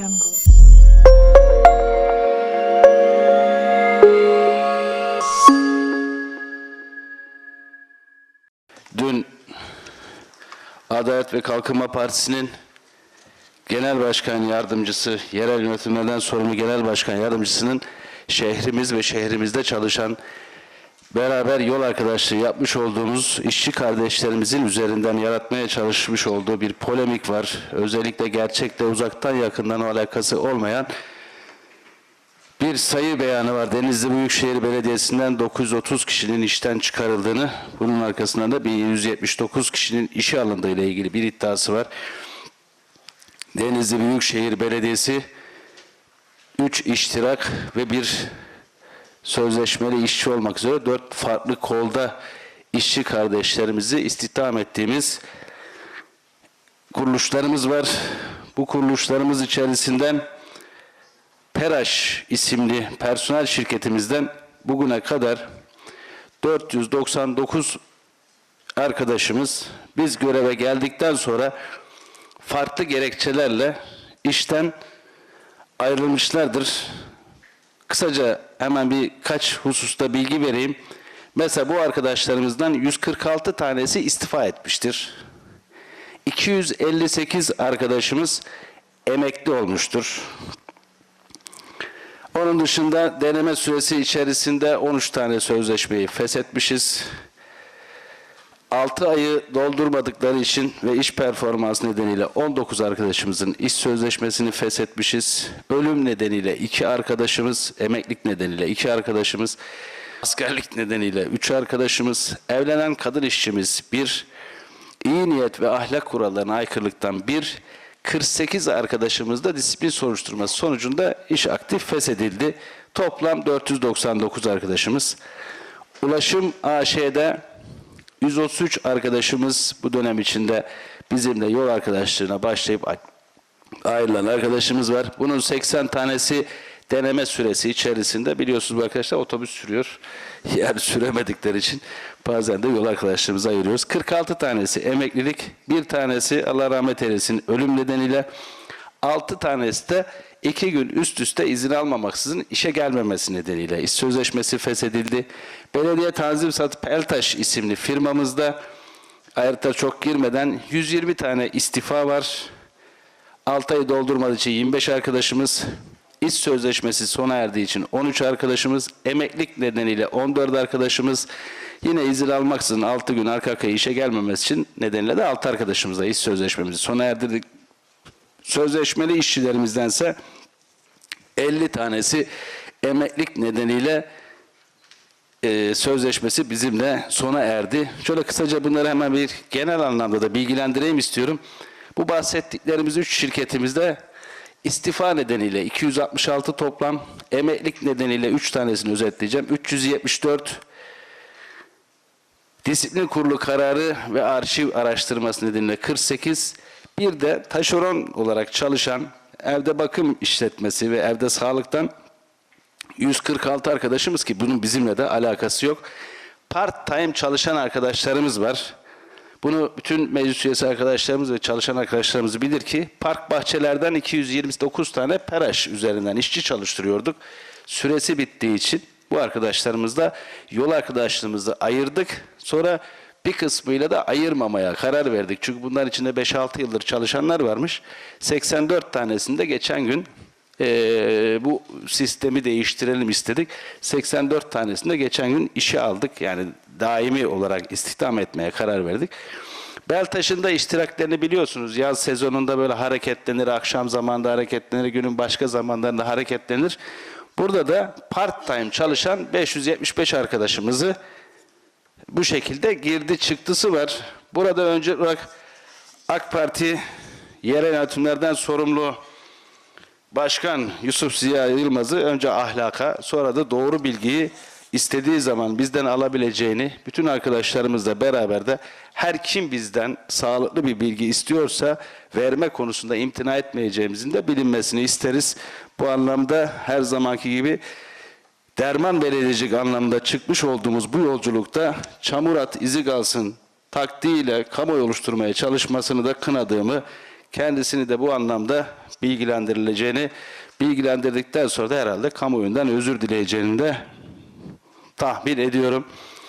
jungle. Dün Adalet ve Kalkınma Partisi'nin Genel Başkan Yardımcısı, yerel yönetimlerden sorumlu Genel Başkan Yardımcısının şehrimiz ve şehrimizde çalışan beraber yol arkadaşlığı yapmış olduğumuz işçi kardeşlerimizin üzerinden yaratmaya çalışmış olduğu bir polemik var. Özellikle gerçekle uzaktan yakından alakası olmayan bir sayı beyanı var. Denizli Büyükşehir Belediyesi'nden 930 kişinin işten çıkarıldığını, bunun arkasından da 1179 kişinin işe alındığı ile ilgili bir iddiası var. Denizli Büyükşehir Belediyesi 3 iştirak ve bir sözleşmeli işçi olmak üzere 4 farklı kolda işçi kardeşlerimizi istihdam ettiğimiz kuruluşlarımız var. Bu kuruluşlarımız içerisinden Peraş isimli personel şirketimizden bugüne kadar 499 arkadaşımız biz göreve geldikten sonra farklı gerekçelerle işten ayrılmışlardır. Kısaca hemen birkaç hususta bilgi vereyim. Mesela bu arkadaşlarımızdan 146 tanesi istifa etmiştir. 258 arkadaşımız emekli olmuştur. Onun dışında deneme süresi içerisinde 13 tane sözleşmeyi feshetmişiz. 6 ayı doldurmadıkları için ve iş performans nedeniyle 19 arkadaşımızın iş sözleşmesini feshetmişiz. Ölüm nedeniyle 2 arkadaşımız, emeklilik nedeniyle 2 arkadaşımız, askerlik nedeniyle 3 arkadaşımız, evlenen kadın işçimiz 1, iyi niyet ve ahlak kurallarına aykırılıktan 1, 48 arkadaşımız da disiplin soruşturması sonucunda iş aktif feshedildi. Toplam 499 arkadaşımız. Ulaşım AŞ'de 133 arkadaşımız bu dönem içinde bizimle yol arkadaşlığına başlayıp ayrılan arkadaşımız var. Bunun 80 tanesi deneme süresi içerisinde biliyorsunuz arkadaşlar otobüs sürüyor. Yani süremedikleri için bazen de yol arkadaşlarımızı ayırıyoruz. 46 tanesi emeklilik, bir tanesi Allah rahmet eylesin ölüm nedeniyle, 6 tanesi de iki gün üst üste izin almamaksızın işe gelmemesi nedeniyle iş sözleşmesi feshedildi. Belediye Tanzim Satı Peltaş isimli firmamızda ayrıca çok girmeden 120 tane istifa var. 6 ayı doldurmadığı için 25 arkadaşımız, iş sözleşmesi sona erdiği için 13 arkadaşımız, emeklilik nedeniyle 14 arkadaşımız, yine izin almaksızın 6 gün arka arkaya işe gelmemesi için nedeniyle de 6 arkadaşımızla iş sözleşmemizi sona erdirdik. Sözleşmeli işçilerimizdense 50 tanesi emeklilik nedeniyle e, sözleşmesi bizimle sona erdi. Şöyle kısaca bunları hemen bir genel anlamda da bilgilendireyim istiyorum. Bu bahsettiklerimiz 3 şirketimizde istifa nedeniyle 266 toplam, emeklilik nedeniyle 3 tanesini özetleyeceğim. 374 Disiplin Kurulu kararı ve arşiv araştırması nedeniyle 48, bir de taşeron olarak çalışan evde bakım işletmesi ve evde sağlıktan 146 arkadaşımız ki bunun bizimle de alakası yok. Part time çalışan arkadaşlarımız var. Bunu bütün meclis üyesi arkadaşlarımız ve çalışan arkadaşlarımız bilir ki park bahçelerden 229 tane peraş üzerinden işçi çalıştırıyorduk. Süresi bittiği için bu arkadaşlarımızla yol arkadaşlığımızı ayırdık. Sonra bir kısmıyla da ayırmamaya karar verdik. Çünkü bunların içinde 5-6 yıldır çalışanlar varmış. 84 tanesinde geçen gün eee, bu sistemi değiştirelim istedik. 84 tanesinde geçen gün işe aldık. Yani daimi olarak istihdam etmeye karar verdik. Beltaş'ın iştiraklerini biliyorsunuz. Yaz sezonunda böyle hareketlenir, akşam zamanında hareketlenir, günün başka zamanlarında hareketlenir. Burada da part time çalışan 575 arkadaşımızı bu şekilde girdi çıktısı var. Burada önce olarak AK Parti yerel yönetimlerden sorumlu Başkan Yusuf Ziya Yılmaz'ı önce ahlaka sonra da doğru bilgiyi istediği zaman bizden alabileceğini bütün arkadaşlarımızla beraber de her kim bizden sağlıklı bir bilgi istiyorsa verme konusunda imtina etmeyeceğimizin de bilinmesini isteriz. Bu anlamda her zamanki gibi derman verilecek anlamda çıkmış olduğumuz bu yolculukta çamur at izi kalsın taktiğiyle kamuoyu oluşturmaya çalışmasını da kınadığımı, kendisini de bu anlamda bilgilendirileceğini, bilgilendirdikten sonra da herhalde kamuoyundan özür dileyeceğini de tahmin ediyorum.